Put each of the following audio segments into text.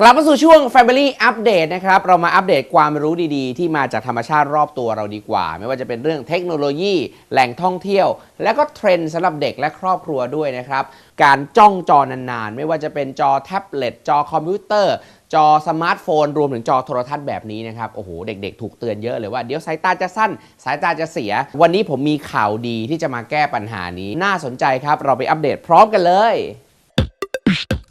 กลับมาสู่ช่วง Family Update นะครับ เรามาอัปเดตความรู้ดีๆ ที่มาจากธรรมชาติรอบตัวเราดีกว่า ไม่ว่าจะเป็นเรื่องเทคโนโลยี แหล่งท่องเที่ยว และก็เทรนด์สำหรับเด็กและครอบครัวด้วยนะครับ การจ้องจอนานๆ ไม่ว่าจะเป็นจอแท็บเล็ต จอคอมพิวเตอร์ จอสมาร์ทโฟน รวมถึงจอโทรทัศน์แบบนี้นะครับ โอ้โห เด็กๆ ถูกเตือนเยอะเลยว่าเดี๋ยวสายตาจะสั้น สายตาจะเสีย วันนี้ผมมีข่าวดีที่จะมาแก้ปัญหานี้ น่าสนใจครับ เราไปอัปเดตพร้อมกันเลย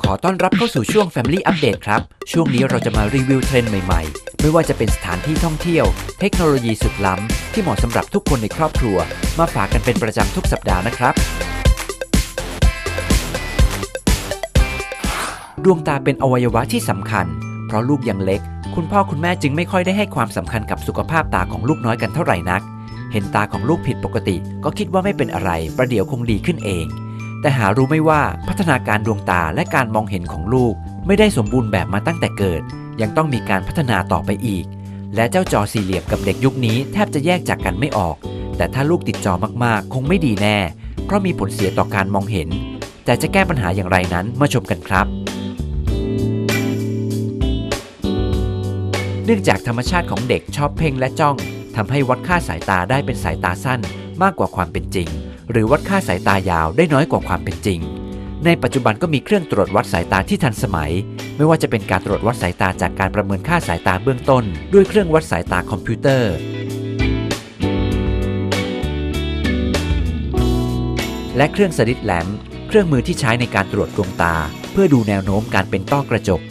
ขอต้อนรับเข้าสู่ช่วง Family Update ครับ ช่วงนี้เราจะมารีวิวเทรนด์ใหม่ๆ ไม่ว่าจะเป็นสถานที่ท่องเที่ยว เทคโนโลยีสุดล้ำ ที่เหมาะสำหรับทุกคนในครอบครัว มาฝากกันเป็นประจำทุกสัปดาห์นะครับ ดวงตาเป็นอวัยวะที่สำคัญ เพราะลูกยังเล็ก คุณพ่อคุณแม่จึงไม่ค่อยได้ให้ความสำคัญกับสุขภาพตาของลูกน้อยกันเท่าไหร่นัก เห็นตาของลูกผิดปกติ ก็คิดว่าไม่เป็นอะไร ประเดี๋ยวคงดีขึ้นเอง แต่หารู้ไม่ว่าพัฒนาการดวงตาและการมองเห็นของลูก ไม่ได้สมบูรณ์แบบมาตั้งแต่เกิด ยังต้องมีการพัฒนาต่อไปอีก และเจ้าจอสี่เหลี่ยมกับเด็กยุคนี้แทบจะแยกจากกันไม่ออก แต่ถ้าลูกติดจอมากๆ คงไม่ดีแน่ เพราะมีผลเสียต่อการมองเห็น แต่จะแก้ปัญหาอย่างไรนั้นมาชมกันครับเนื่องจากธรรมชาติของเด็กชอบเพ่งและจ้องทำให้วัดค่าสายตาได้เป็นสายตาสั้นมากกว่าความเป็นจริง หรือวัดค่าสายตายาวได้น้อยกว่าความเป็นจริง ในปัจจุบันก็มีเครื่องตรวจวัดสายตาที่ทันสมัย ไม่ว่าจะเป็นการตรวจวัดสายตาจากการประเมินค่าสายตาเบื้องต้น ด้วยเครื่องวัดสายตาคอมพิวเตอร์ และเครื่องสลิดแลม เครื่องมือที่ใช้ในการตรวจดวงตา เพื่อดูแนวโน้มการเป็นต้อกระจก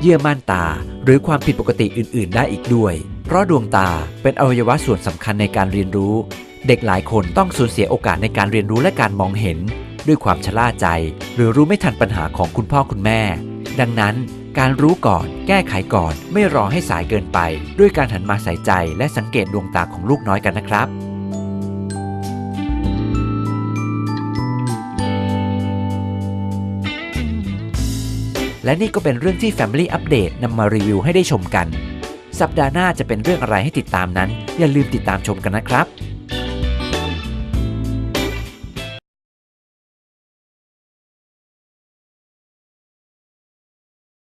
เยื่อม่านตา หรือความผิดปกติอื่น ๆ ได้อีกด้วย เพราะดวงตาเป็นอวัยวะส่วนสำคัญในการเรียนรู้ เด็กหลายคนต้องสูญเสียโอกาสในการเรียนรู้และการมองเห็น ด้วยความชะล่าใจ หรือรู้ไม่ทันปัญหาของคุณพ่อคุณแม่ ดังนั้น การรู้ก่อน แก้ไขก่อน ไม่รอให้สายเกินไป ด้วยการหันมาใส่ใจและสังเกตดวงตาของลูกน้อยกันนะครับและนี่ก็เป็นเรื่องที่ Family Update นำมารีวิวให้ได้ชมกัน สัปดาห์หน้าจะเป็นเรื่องอะไรให้ติดตามนั้น อย่าลืมติดตามชมกันนะครับ